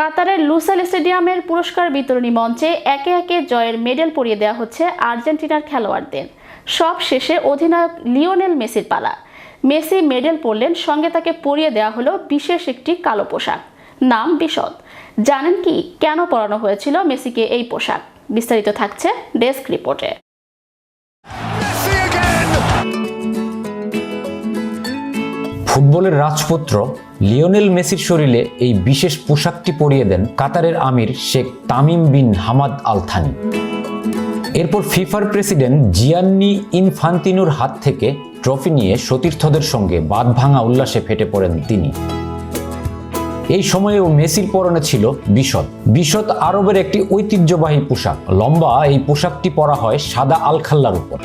কাতারের লুসাইল স্টেডিয়ামের পুরস্কার বিতরণী মঞ্চে একে একে জয়ের মেডেল পরিয়ে দেওয়া হচ্ছে আর্জেন্টিনার খেলোয়াড়দের। সব শেষে অধিনায়ক লিওনেল মেসির পালা। মেসি মেডেল পরলেন, সঙ্গে তাকে পরিয়ে দেওয়া হলো বিশেষ একটি কালো পোশাক। নাম বিশদ। জানেন কি কেন পরানো হয়েছিল মেসিকে এই পোশাক? বিস্তারিত থাকছে ডেস্ক রিপোর্টে। ফুটবলের রাজপুত্র লিওনেল মেসির শরীরে এই বিশেষ পোশাকটি পরিয়ে দেন কাতারের আমির Sheikh Tamim bin Hamad Al Thani এরপর ফিফার প্রেসিডেন্ট জিয়ান্নি ইনফান্তিনুর হাত থেকে ট্রফি নিয়ে সতীর্থদের সঙ্গে বাদ ভাঙা উল্লাসে ফেটে পড়েন তিনি। এই সময়েও মেসির পরনে ছিল বিশদ। বিশদ আরবের একটি ঐতিহ্যবাহী পোশাক। লম্বা এই পোশাকটি পরা হয় সাদা আলখাল্লার উপর।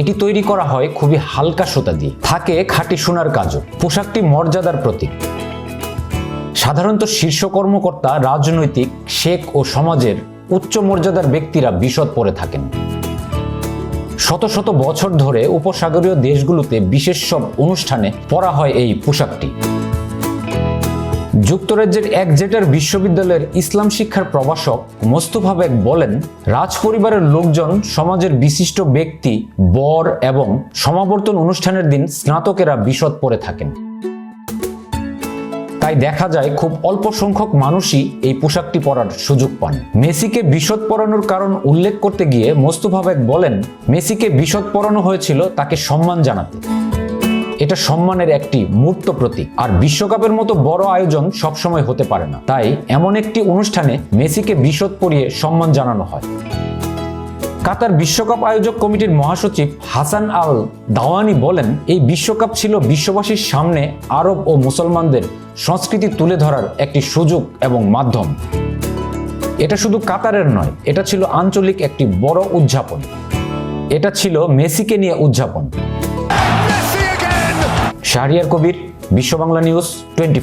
এটি তৈরি করা হয় খুবই হালকা সুতা দিয়ে। থাকে খাঁটি সোনার কাজও পোশাকটি মর্যাদার প্রতীক। সাধারণত শীর্ষ কর্মকর্তা, রাজনৈতিক, শেখ ও সমাজের উচ্চ মর্যাদার ব্যক্তিরা বিশদ পরে থাকেন। শত শত বছর ধরে উপসাগরীয় দেশগুলোতে বিশেষ সব অনুষ্ঠানে পরা হয় এই পোশাকটি। যুক্তরাজ্যের এক জেটার বিশ্ববিদ্যালয়ের ইসলাম শিক্ষার প্রভাষক মোস্তফা বেগ বলেন রাজ পরিবারের লোকজন সমাজের বিশিষ্ট ব্যক্তি, বর এবং সমাবর্তন অনুষ্ঠানের দিন স্নাতকেরা বিশদ পরে থাকেন। তাই দেখা যায় খুব অল্প সংখ্যক মানুষই এই পোশাকটি পরার সুযোগ পান। মেসিকে বিশদ পরানোর কারণ উল্লেখ করতে গিয়ে মোস্তফা বেগ বলেন, মেসিকে বিশদ পরানো হয়েছিল তাকে সম্মান জানাতে। এটা সম্মানের একটি মূর্ত প্রতীক। আর বিশ্বকাপের মতো বড় আয়োজন সবসময় হতে পারে না। তাই এমন একটি অনুষ্ঠানে মেসিকে বিশদ পরিয়ে সম্মান জানানো হয়। কাতার বিশ্বকাপ আয়োজক কমিটির মহাসচিব হাসান আল দাওয়ানি বলেন, এই বিশ্বকাপ ছিল বিশ্ববাসীর সামনে আরব ও মুসলমানদের সংস্কৃতি তুলে ধরার একটি সুযোগ এবং মাধ্যম। এটা শুধু কাতারের নয়, এটা ছিল আঞ্চলিক একটি বড় উদযাপন। এটা ছিল মেসিকে নিয়ে উদযাপন! শাহরিয়ার কবির বিশ্ব বাংলা নিউজ টোয়েন্টি